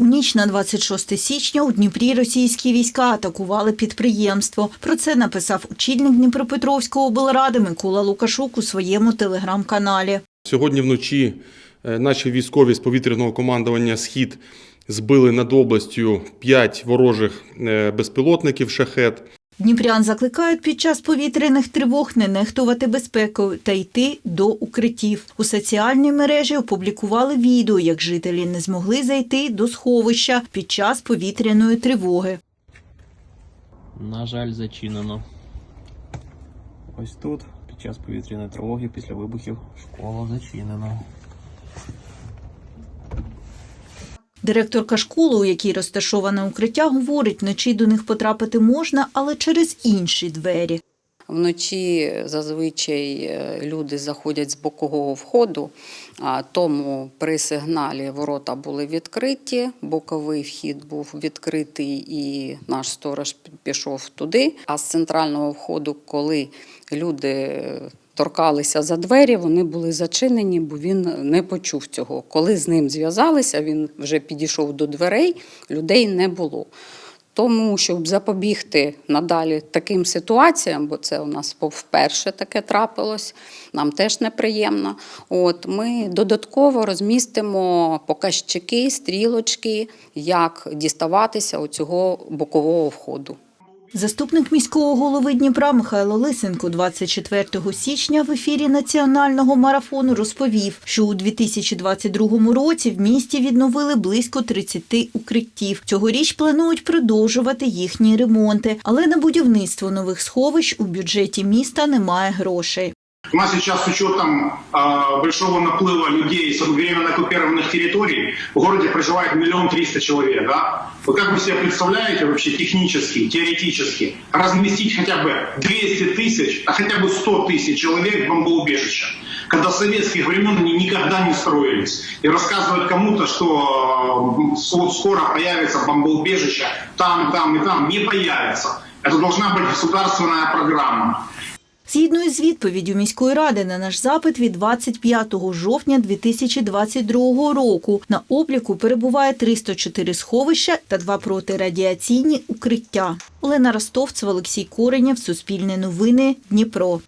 У ніч на 26 січня у Дніпрі російські війська атакували підприємство. Про це написав очільник Дніпропетровської облради Микола Лукашук у своєму телеграм-каналі. Сьогодні вночі е, наші військові з повітряного командування Схід збили над областю 5 ворожих е, безпілотників шахет. Дніпрян закликають під час повітряних тривог не нехтувати безпекою та йти до укриттів. У соціальній мережі опублікували відео, як жителі не змогли зайти до сховища під час повітряної тривоги. На жаль, зачинено. Ось тут, під час повітряної тривоги, після вибухів, школа зачинена. Директорка школи, у якій розташоване укриття, говорить, вночі до них потрапити можна, але через інші двері. Вночі зазвичай е, люди заходять з бокового входу, тому при сигналі ворота були відкриті, боковий вхід був відкритий і наш сторож пішов туди. А з центрального входу, коли люди е, торкалися за двері, вони були зачинені, бо він не почув цього. Коли з ним зв'язалися, він вже підійшов до дверей, людей не було. Тому, щоб запобігти надалі таким ситуаціям, бо це у нас вперше таке трапилось, нам теж неприємно. От ми додатково розмістимо показчики, стрілочки, як діставатися у цього бокового входу. Заступник міського голови Дніпра Михайло Лисенко 24 січня в ефірі національного марафону розповів, що у 2022 році в місті відновили близько 30 укриттів. Цьогоріч планують продовжувати їхні ремонти, але на будівництво нових сховищ у бюджеті міста немає грошей. У нас сейчас с учетом э, большого наплыва людей с временно оккупированных территорий в городе проживает миллион триста человек. Да? Вы как вы себе представляете вообще технически, теоретически разместить хотя бы 200 тысяч, а хотя бы 100 тысяч человек в бомбоубежище? Когда советских времен они никогда не строились. И рассказывают кому-то, что э, с- скоро появится бомбоубежище там, там и там. Не появится. Это должна быть государственная программа. Згідно із відповіддю міської ради на наш запит від 25 жовтня 2022 року на обліку перебуває 304 сховища та два протирадіаційні укриття. Олена Ростовцева, Олексій Коренєв, Суспільне новини, Дніпро.